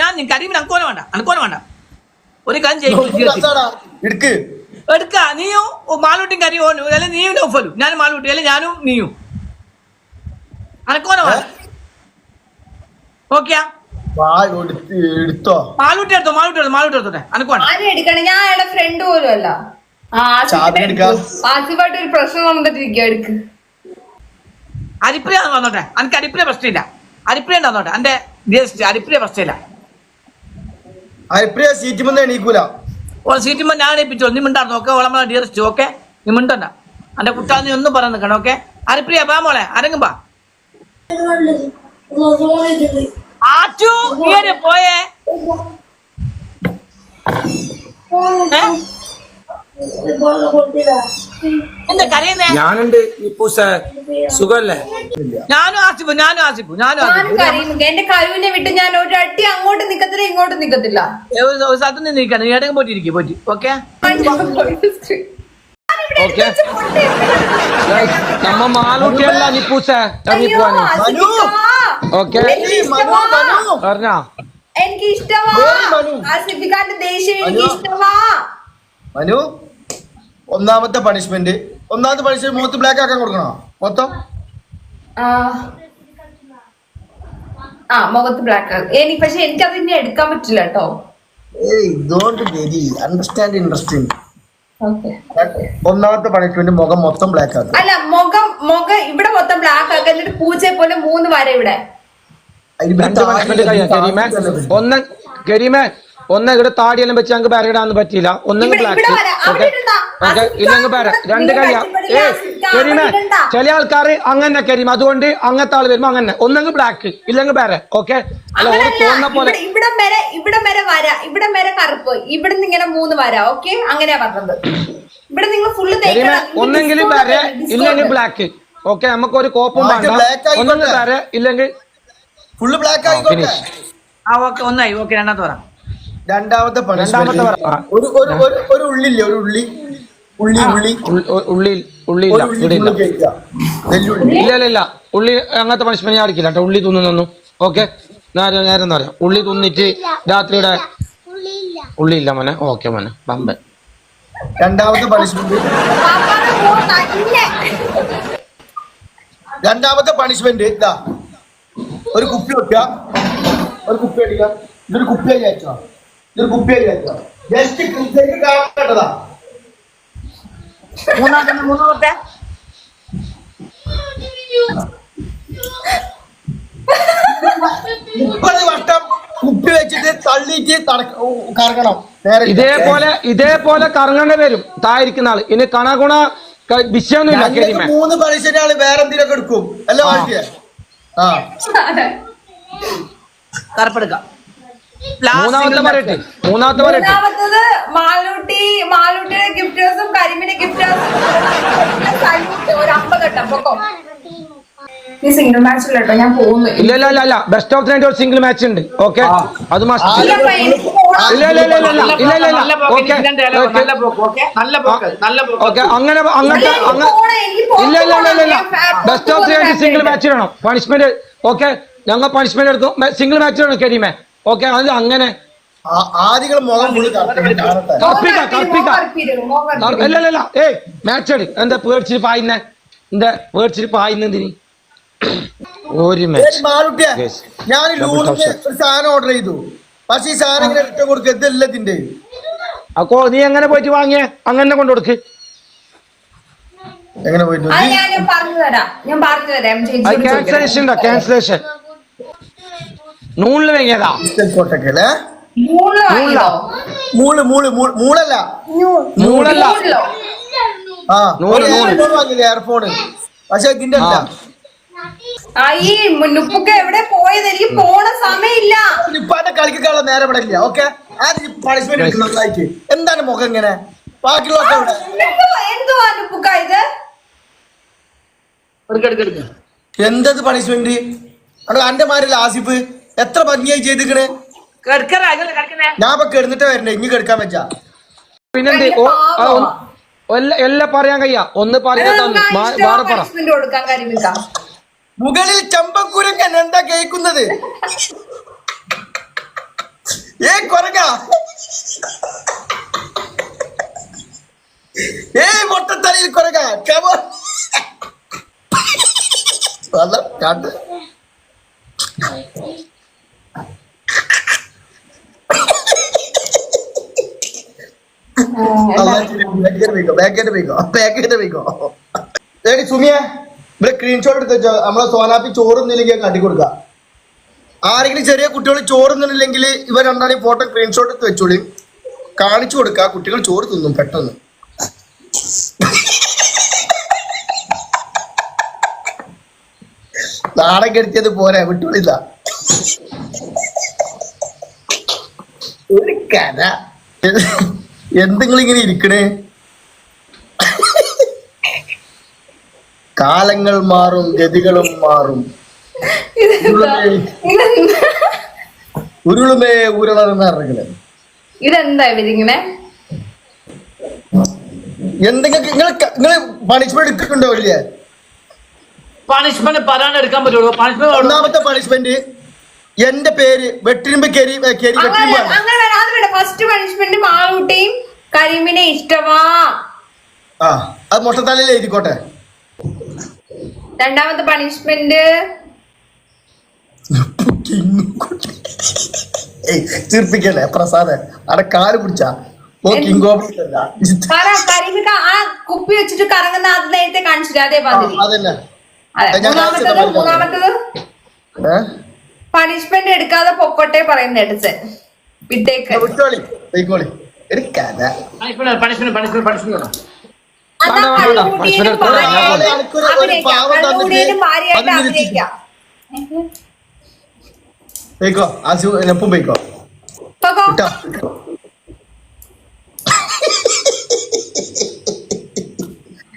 ഞാൻ അരിവിന് അനക്കോനെ വേണ്ട അനക്കോനെ വേണ്ട. ഒരു കാര്യം ചെയ്യും. എടുക്ക്. എടുക്ക. നീയും മാലൂട്ടിയും കരി ഓനും. അല്ലെങ്കിൽ നീയും നൗഫലും ഞാനും മാലൂട്ടി അല്ലെങ്കിൽ ഞാനും നീയും. അനക്കോനെ വേണ്ട. ഓക്കെയാ എടുത്തോ മാലൂട്ടി എടുത്തോ മാലൂട്ടി എടുത്തോ മാലൂട്ടി എടുത്തോട്ടെ അനക്ക് എടുക്കണേ ഞാൻ അയാളുടെ ഫ്രണ്ട് പോലും അല്ല. ഒരു പ്രശ്നം വന്നിട്ടിരിക്കുക എടുക്ക്. അരിപ്രിയ വന്നോട്ടെ. എനിക്ക് അരിപ്രിയ പ്രശ്നമില്ല. അരിപ്രിയ വന്നോട്ടെ? എന്റെ അരിപ്രിയ പ്രശ്നമില്ല. അരിപ്രിയ സീറ്റ് മുന്നേ എണീക്കൂല. ഓ സീറ്റുമ്പോ ഞാൻ ഏൽപ്പിച്ചോ നീ മിണ്ടായിരുന്നു ഓക്കെ ഓളമ്മ ഡിയറസ്റ്റ് ഓക്കെ നീ മിണ്ടണ്ട. എന്റെ കുട്ടാ നീ ഒന്നും പറയാൻ നിൽക്കണം ഓക്കെ അരിപ്രിയ ബാ മോളെ. അരങ്ങും ബാ ആറ്റു നീ പോയേ? ഏ? എന്താ കരയുന്നേ? ഞാനുണ്ട്. ഇപ്പൂസ സുഖല്ലേ? ഞാനും ആസിഫു ഞാനും ആസിഫു ഞാനും എന്റെ കരുവിനെ വിട്ട് ഞാൻ ഒരു അട്ടി അങ്ങോട്ട് നിക്കത്തില്ല ഇങ്ങോട്ട് നിക്കത്തില്ല. സ്ഥലത്ത് നിന്ന് നിൽക്കണം. നീ എവിടെയും പോയിട്ട് ഇരിക്കും പോയിട്ട് ഓക്കെ. ഓക്കെ നമ്മ മാലൂട്ടിയല്ല നിപ്പൂസ ഓക്കെ. പറഞ്ഞാ? എനിക്ക് ഇഷ്ടമാ ദേഷ്യം എനിക്ക്. ഇഷ്ടമാ മനു? ഒന്നാമത്തെ പണിഷ്മെന്റ് ഒന്നാമത്തെ പണിഷ്മെന്റ് മുഖത്ത് ബ്ലാക്ക് ആക്കാൻ കൊടുക്കണോ? മൊത്തം? ആ. മുഖത്ത് ബ്ലാക്ക് എനിക്ക് പക്ഷെ എനിക്ക് അതിനെ എടുക്കാൻ പറ്റില്ല കേട്ടോ. അണ്ടർസ്റ്റാൻഡ് ഇൻട്രസ്റ്റിംഗ് ഒന്നാമത്തെ പണിഷ്മെന്റ് മുഖം മൊത്തം ബ്ലാക്ക് ആക്കുക അല്ല മുഖം മുഖം ഇവിടെ മൊത്തം ബ്ലാക്ക് ആക്കുക എന്നിട്ട് പൂച്ചയെ പോലെ മൂന്ന് വര ഇവിടെ. ഒന്ന് ഒന്ന് ഇവിടെ താടിയെല്ലാം വെച്ച് ഞങ്ങൾക്ക് ബരയിടാന്ന് പറ്റിയില്ല. ഒന്നെങ്കിൽ ഇവിടെ- ബ്ലാക്ക് രണ്ട് കഴിയാ. ഏ കരീമേ ചില ആൾക്കാർ അങ്ങനെ കരീം അതുകൊണ്ട് അങ്ങനത്തെ ആൾ വരുമ്പോ അങ്ങനെ ഒന്നെങ്കിൽ ബ്ലാക്ക് ഇല്ലെങ്കിൽ വേറെ ഓക്കെ അല്ല ഓര്. തോന്നുന്ന പോലെ ഇവിടം വരെ ഇവിടം വരെ വര. ഇവിടം വരെ കറുപ്പ്. ഇവിടുന്ന് ഇങ്ങനെ മൂന്ന് വര. ഓക്കെ അങ്ങനെയാ പറഞ്ഞത്. ഇവിടെ നിങ്ങൾ ഫുള്ള് ഒന്നെങ്കിൽ വേറെ ഇല്ലെങ്കിൽ ബ്ലാക്ക് ഓക്കെ നമുക്ക് ഒരു കോപ്പും വേണ്ട. ഒന്നെങ്കിൽ ബര ഇല്ലെങ്കിൽ ഫുള്ള് ബ്ലാക്ക് ആയിക്കോട്ടെ. ആ ഓക്കെ ഒന്നായി. ഓക്കെ രണ്ടാമത്തെ പറ. രണ്ടാമത്തെ രണ്ടാമത്തെ ഒരു- ഒരു ഉള്ളില്ലേ? ഒരു ഉള്ളി? ഉള്ളി ഉള്ളി. ഉള്ളി ഉള്ളി ഉള്ളി ഒരു ഇല്ല ഉള്ളി ഇവിടെ ഇല്ല ഉള്ളി കഴിക്കുക വെല്ലുള്ളി ഇല്ല ഇല്ല ഇല്ല. ഉള്ളി അങ്ങനത്തെ പണിഷ്മെന്റ് ഞാൻ അടിക്കില്ല കേട്ടോ. ഉള്ളി തിന്നുന്നു ഓക്കെ നേരം നേരം എന്ന് പറയാം. ഉള്ളി തിന്നിട്ട് രാത്രിയുടെ ഉള്ളി ഇല്ല മോനെ. ഓക്കെ മോനെ. പമ്പ് രണ്ടാമത്തെ പണിഷ്മെന്റ് രണ്ടാമത്തെ പണിഷ്മെന്റ് ഇതാ. ഒരു കുപ്പി വെക്കുക. ഒരു കുപ്പി അടിക്കുക. ഇതൊരു കുപ്പി അയച്ചോ? ഇതൊരു കുപ്പി അയച്ചോ? ജസ്റ്റ് കാണേണ്ടതാ മൂന്നാമത്തെ മൂന്നാമത്തെ. മുപ്പത് വട്ടം കുപ്പി വെച്ചിട്ട് തള്ളിയിട്ട് തടക്ക- ഓ, കറങ്ങണം. നേരെ ഇതേപോലെ ഇതേപോലെ കറങ്ങേണ്ടി വരും. തായിരിക്കുന്ന ആൾ. ഇനി കണഗുണ വിഷയൊന്നും വിഷയമൊന്നുമില്ല ഞങ്ങൾക്ക് കരിമേ മൂന്ന് ആൾ വേറെ എന്തിനൊക്കെ എടുക്കും? അല്ലേ വാഴ്ത്തിയ ആ. കറുപ്പെടുക്കാം മൂന്നാമത്തെ മൂന്നാമത്തെ ഗിഫ്റ്റേഴ്സും ഗിഫ്റ്റേഴ്സും ഒരു സിംഗിൾ മാച്ച് ഞാൻ ഇല്ല ഇല്ല ഇല്ല ബെസ്റ്റ് ഓഫ് നൈറ്റ് ഒരു സിംഗിൾ മാച്ച് ഉണ്ട്. ഓക്കെ അത് മസ്റ്റ് ഇല്ല ഇല്ല ഇല്ല ഇല്ല ഇല്ല ഓക്കെ അങ്ങനെ ഇല്ല ഇല്ല ഇല്ല best of night single match വേണം പണിഷ്മെന്റ് ഓക്കെ ഞങ്ങൾ പണിഷ്മെന്റ് എടുത്തു. സിംഗിൾ മാച്ച് വേണം കരീമേ. ഓക്കെ അത് അങ്ങനെ. ആദികൾ മുഖം ഫുള്ള് കറക്കണം കാണട്ടെ. കർപ്പിക്ക കർപ്പിക്ക മോഹർപ്പിരും, മോഹർപ്പിരും. ഇല്ല ഇല്ല ഇല്ല. ഏയ് മാച്ച് എടു എന്താ പേടിച്ചിട്ട് പായുന്നേ എന്താ പേടിച്ചിട്ട് പായുന്നതിന് ഒരു ഞാൻ Double ലൂണിന് ഒരു സാധനം ഓർഡർ ചെയ്തു. പക്ഷെ ഈ സാധനം ഇങ്ങനെ റിട്ടേൺ കൊടുക്കുക അപ്പോ നീ എങ്ങനെ പോയിട്ട് വാങ്ങിയേ? അങ്ങനെ കൊണ്ടു കൊടുക്ക്. എങ്ങനെ പോയിട്ട്? അത് ഞാൻ ഞാൻ പറഞ്ഞു തരാം ഞാൻ പറഞ്ഞു തരാം അത് ചേച്ചി ക്യാൻസലേഷൻ ഉണ്ടോ ക്യാൻസലേഷൻ നൂലിന് വാങ്ങിയതാ? വാങ്ങിയോ മൂൾ മൂൾ മൂള്- മൂളല്ല? മൂന്നിലോ ആ നൂൽ. എയർഫോൺ പക്ഷെ ഇതിന്റെ അല്ല ഈ നുപ്പൊക്കെ എവിടെ പോയത്? എനിക്ക് പോണ സമയമില്ല. ഇപ്പാന്റെ കളിക്കാനുള്ള നേരം ഇവിടെ ഇല്ല ഓക്കെ ആ പണിഷ്മെന്റ് എടുക്കുന്നതായിട്ട് എന്താണ് മുഖം ഇങ്ങനെ? ബാക്കിയുള്ളതൊക്കെ ഇവിടെ എന്തുവാ- നുപ്പുക്ക ഇത്. എന്തത് പണിഷ്മെന്റ് അവിടെ അന്റെ മാരില്ല ആസിഫ്. എത്ര ഭംഗിയായി ചെയ്തിക്കണ്. ഞാൻ ഇപ്പൊ കിടന്നിട്ട് വരണ്ടേ ഇനി കിടക്കാൻ വെച്ചാ പിന്നെന്ത് എല്ല- പറയാൻ കഴിയാ. ഒന്ന് പറയാ തന്നു. മാ- വേറെ പറ. പണിഷ്മെന്റ് കൊടുക്കാൻ കരിമിക്ക മുകളിൽ ചമ്പക്കുരങ്ങൻ എന്താ കേൾക്കുന്നത്? ഏ കൊരങ്ങ? ഏ മൊട്ടത്തലയിൽ കൊരങ്ങ? കമോ കാട്ട്. നമ്മളെ സോനാപ്പി ചോറുന്നില്ലെങ്കിൽ കാട്ടി കൊടുക്ക. ആരെങ്കിലും ചെറിയ കുട്ടികൾ ചോറുന്നില്ലെങ്കിൽ ഇവർ രണ്ടാളും ഫോട്ടോ സ്ക്രീൻഷോട്ട് എടുത്ത് വെച്ചോളി. കാണിച്ചു കൊടുക്ക കുട്ടികൾ ചോറ് തിന്നും പെട്ടെന്ന്. നാടൻ കെടുത്തിയത് പോരാ വിട്ടോളില്ല ഒരു കഥ എന്തെങ്കിലും ഇങ്ങനെ ഇരിക്കണേ? കാലങ്ങൾ മാറും ഗതികളും മാറും. ഉരുളുമേ ഉരുളർന്ന് ഇറങ്ങണേ ഇതെന്താ ഇവരിങ്ങനെ? എന്തെങ്കിലും നിങ്ങൾ നിങ്ങൾ പണിഷ്മെന്റ് എടുക്കുന്നുണ്ടോ ഇല്ലേ പണിഷ്മെന്റ് പറയാൻ എടുക്കാൻ പറ്റുള്ളൂ. പണിഷ്മെന്റ് ഒന്നാമത്തെ പണിഷ്മെന്റ് എന്റെ പേര് വെട്ടിരുമ്പ് കെരി കെരി അങ്ങനെ വെട്ടിരുമ്പാണ് അങ്ങനെ വേണം. അത് വേണ്ട ഫസ്റ്റ് പണിഷ്മെന്റ് മാളൂട്ടിയും കരിമിനെ ഇഷ്ടമാ. ആ അത് മുട്ടത്തലയിൽ എഴുതിക്കോട്ടെ. രണ്ടാമത്തെ പണിഷ്മെന്റ് ചിർപ്പിക്കല്ലേ പ്രസാദ്. അവിടെ കാൽ പിടിച്ച. കുപ്പി വെച്ചിട്ട് കറങ്ങുന്ന അത് നേരത്തെ കാണിച്ചില്ല അതേ മാതിരി മൂന്നാമത്തത് മൂന്നാമത്തത്? പണിഷ്മെന്റ് എടുക്കാതെ പൊക്കോട്ടെ പറയുന്ന എടുത്ത്. വിട്ടേക്ക്. വിട്ടോളി ഒരു കഥ പണിഷ്മെന്റ് പണിഷ്മെന്റ് പണിഷ്മെന്റ്. പോയിക്കോ ആശു എപ്പം പോയിക്കോ.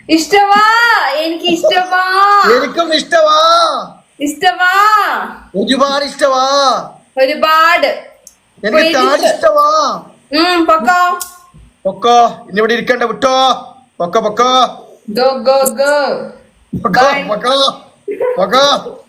ഇഷ്ടമാ എനിക്ക് ഇഷ്ടമാ എനിക്കും ഇഷ്ടമാ ഇഷ്ടമാ ഒരുപാട് ഇഷ്ടമാ ഒരുപാട്. എനിക്ക് താടി ഇഷ്ടമാ ഉം പൊക്കോ. പൊക്കോ ഇനി ഇവിടെ ഇരിക്കണ്ട വിട്ടോ. പൊക്കോ പൊക്കോ. Go go go. പൊക്കോ. പൊക്കോ പൊക്കോ.